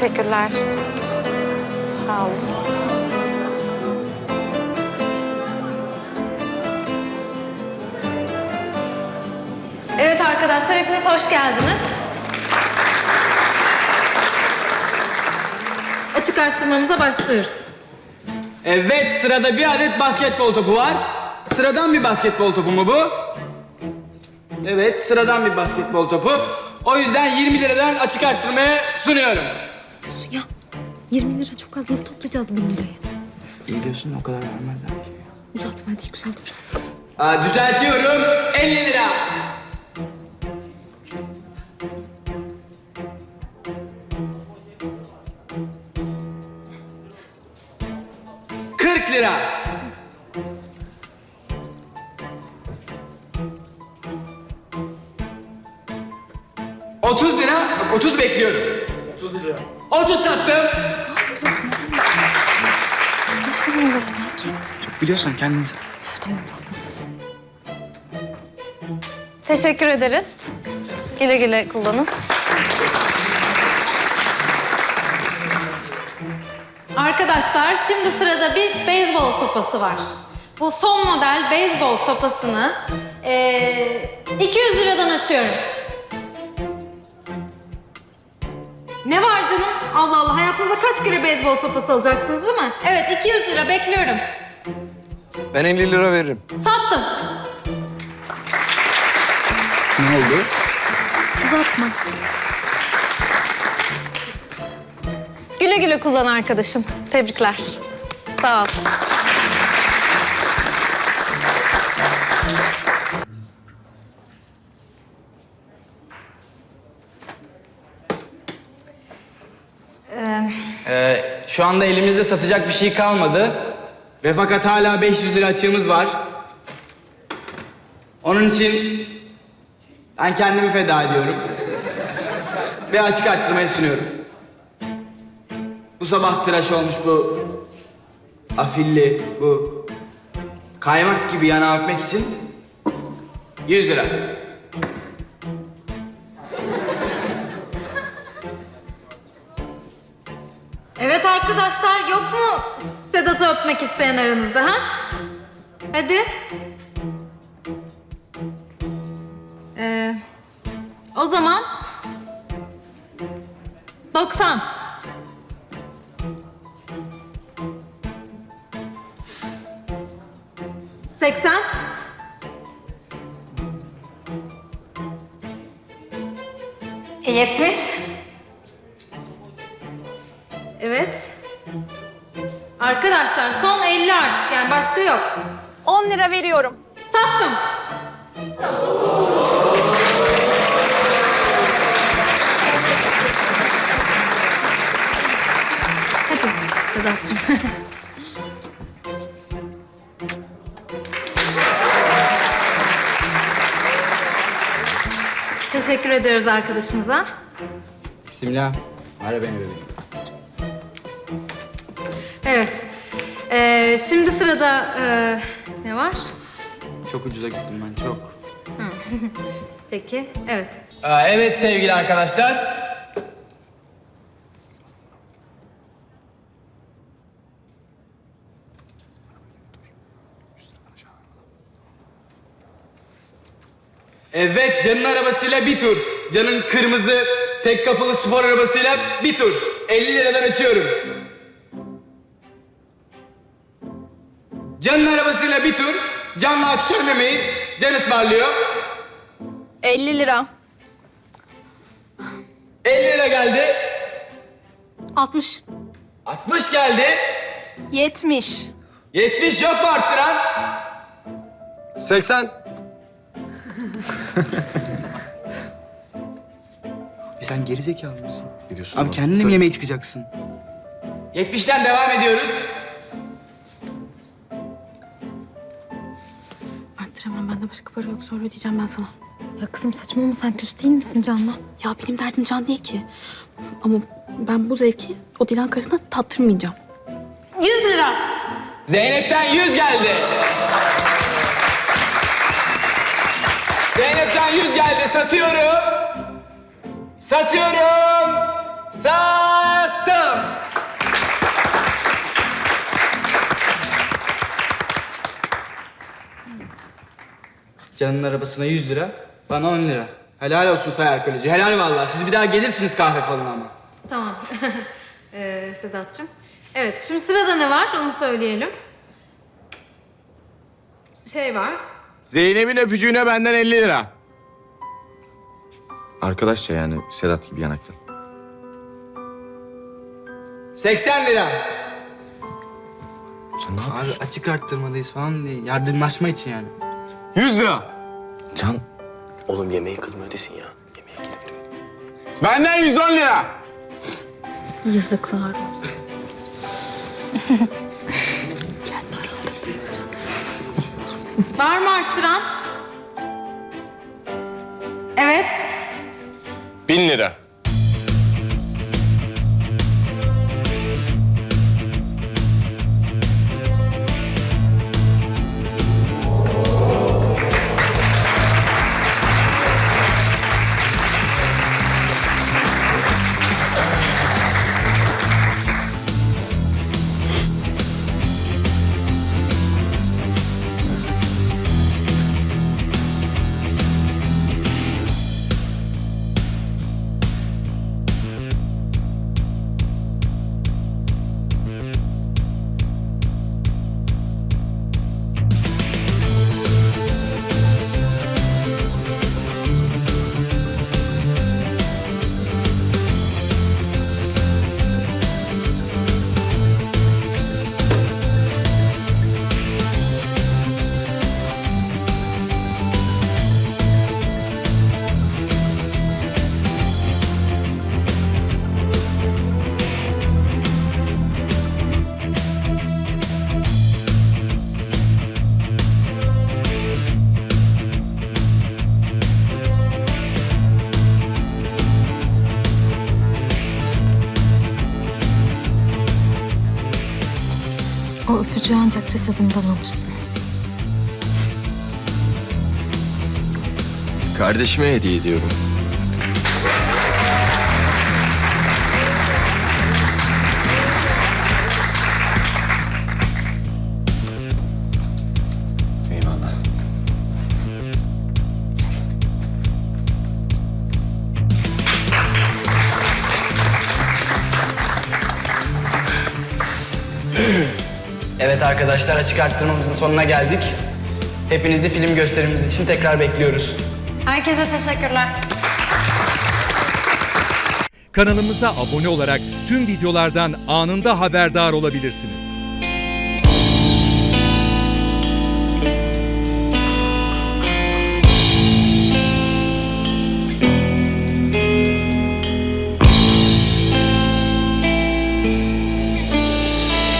Teşekkürler. Sağ olun. Evet arkadaşlar hepiniz hoş geldiniz. Açık arttırmamıza başlıyoruz. Evet sırada bir adet basketbol topu var. Sıradan bir basketbol topu mu bu? Evet sıradan bir basketbol topu. O yüzden 20 liradan açık arttırmaya sunuyorum. Ya 20 lira çok az. Nasıl toplayacağız 1000 lirayı? İyi diyorsun o kadar vermezler. Uzatma hadi yükselt biraz. Aa, düzeltiyorum 50 lira. Kırk lira. Otuz lira, otuz bekliyorum. Otuz lira. Otuz sattım. Beş bin lira belki. Biliyorsan kendini Üf, tamam. Teşekkür ederiz. Güle güle kullanın. Arkadaşlar şimdi sırada bir beyzbol sopası var. Bu son model beyzbol sopasını eee 200 liradan açıyorum. Ne var canım? Allah Allah hayatınızda kaç kere beyzbol sopası alacaksınız değil mi? Evet 200 lira bekliyorum. Ben 50 lira veririm. Sattım. Ne oldu? Uzatma. Güle güle kullan arkadaşım. Tebrikler. Sağ ol. Ee, şu anda elimizde satacak bir şey kalmadı. Ve fakat hala 500 lira açığımız var. Onun için ben kendimi feda ediyorum. Ve açık arttırmayı sunuyorum. Bu sabah tıraş olmuş bu afilli, bu kaymak gibi yana öpmek için 100 lira. Arkadaşlar yok mu Sedat'ı öpmek isteyen aranızda ha? Hadi. Ee, o zaman 90. Seksen. Yetmiş. Evet. Arkadaşlar son 50 artık yani başka yok. 10 lira veriyorum. Sattım. Hadi Sedat'cığım. Teşekkür ediyoruz arkadaşımıza. Simla, ara beni bebeğim. Evet. Ee, şimdi sırada ee, ne var? Çok ucuza gittim ben, çok. Peki, evet. Aa, evet sevgili arkadaşlar. Evet Can'ın arabasıyla bir tur. Can'ın kırmızı tek kapılı spor arabasıyla bir tur. 50 liradan açıyorum. Can'ın arabasıyla bir tur. Can'la akşam yemeği Can ısmarlıyor. 50 lira. 50 lira geldi. 60. 60 geldi. 70. 70 yok mu arttıran? 80. Sen gerizekalı mısın? Ne diyorsun Abi lan? kendine mi yemeğe çıkacaksın? 70'ten devam ediyoruz. Bende başka para yok sonra ödeyeceğim ben sana. Ya kızım saçmalama sen küs değil misin Can'la? Ya benim derdim Can değil ki. Ama ben bu zevki o Dilan karısına tattırmayacağım. 100 lira. Zeynep'ten 100 geldi. Zeynep'ten 100 geldi. Satıyorum. Satıyorum. Sat. Can'ın arabasına 100 lira, bana 10 lira. Helal olsun Say Arkeoloji, helal vallahi. Siz bir daha gelirsiniz kahve falan ama. Tamam. ee, Sedat'cığım. Evet, şimdi sırada ne var onu söyleyelim. Şey var. Zeynep'in öpücüğüne benden 50 lira. Arkadaşça yani Sedat gibi yanaktan. 80 lira. Can ne Abi yapıyorsun? açık arttırmadayız falan diye. Yardımlaşma için yani. 100 lira. Can Oğlum yemeği kızma ödesin ya. Yemeğe geri veriyor. Benden 110 lira. Yazıklar olsun. Kendi aralarında yapacak. Var mı arttıran? Evet. 1000 lira. O öpücüğü ancak cesedimden alırsın. kardeşime hediye ediyorum. Eyvallah. Evet arkadaşlar açık arttırmamızın sonuna geldik. Hepinizi film gösterimimiz için tekrar bekliyoruz. Herkese teşekkürler. Kanalımıza abone olarak tüm videolardan anında haberdar olabilirsiniz.